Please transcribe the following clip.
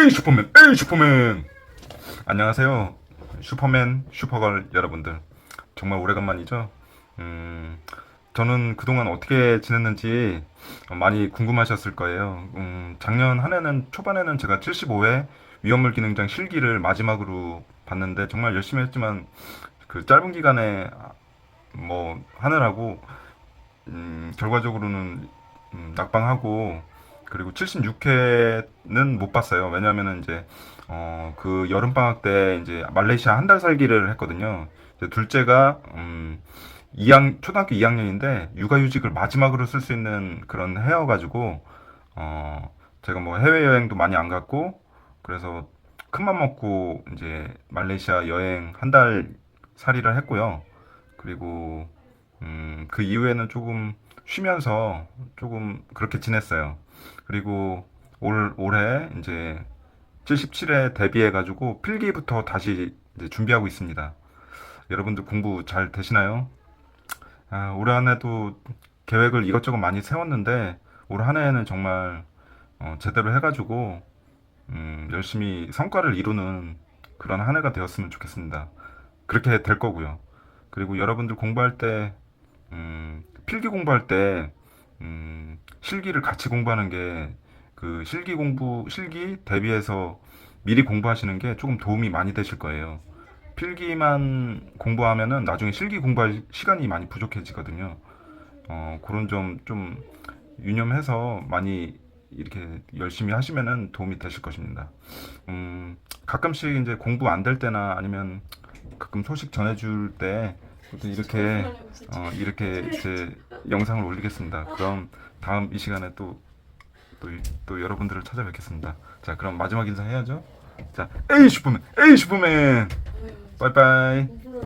에이 슈퍼맨 에이 슈퍼맨. 안녕하세요. 슈퍼맨 슈퍼걸 여러분들. 정말 오래간만이죠? 음 저는 그동안 어떻게 지냈는지 많이 궁금하셨을 거예요. 음 작년 한 해는 초반에는 제가 75회 위험물 기능장 실기를 마지막으로 봤는데 정말 열심히 했지만 그 짧은 기간에 뭐 하느라고 음 결과적으로는 음, 낙방하고 그리고 76회는 못 봤어요. 왜냐하면은 이제 어 그 여름 방학 때 이제 말레이시아 한 달 살기를 했거든요. 둘째가 음 2학 초등학교 2학년인데 육아휴직을 마지막으로 쓸 수 있는 그런 해여 가지고 어 제가 뭐 해외 여행도 많이 안 갔고 그래서 큰맘 먹고 이제 말레이시아 여행 한 달 살이를 했고요. 그리고 음, 그 이후에는 조금 쉬면서 조금 그렇게 지냈어요. 그리고 올, 올해 이제 77회 데뷔해가지고 필기부터 다시 준비하고 있습니다. 여러분들 공부 잘 되시나요? 아, 올 한 해도 계획을 이것저것 많이 세웠는데 올 한 해에는 정말 어, 제대로 해가지고 음, 열심히 성과를 이루는 그런 한 해가 되었으면 좋겠습니다. 그렇게 될 거고요. 그리고 여러분들 공부할 때 음, 필기 공부할 때 음, 실기를 같이 공부하는 게 그 실기 공부 실기 대비해서 미리 공부하시는 게 조금 도움이 많이 되실 거예요. 필기만 공부하면은 나중에 실기 공부할 시간이 많이 부족해지거든요. 어, 그런 점 좀 유념해서 많이 이렇게 열심히 하시면은 도움이 되실 것입니다. 음, 가끔씩 이제 공부 안 될 때나 아니면 가끔 소식 전해줄 때 이렇게 어, 이렇게 제 영상을 올리겠습니다. 그럼 다음 이 시간에 또, 또, 이- 또 여러분들을 찾아뵙겠습니다. 자, 그럼 마지막 인사 해야죠. 자, 에이 슈퍼맨, 에이 슈퍼맨, 빠이빠이.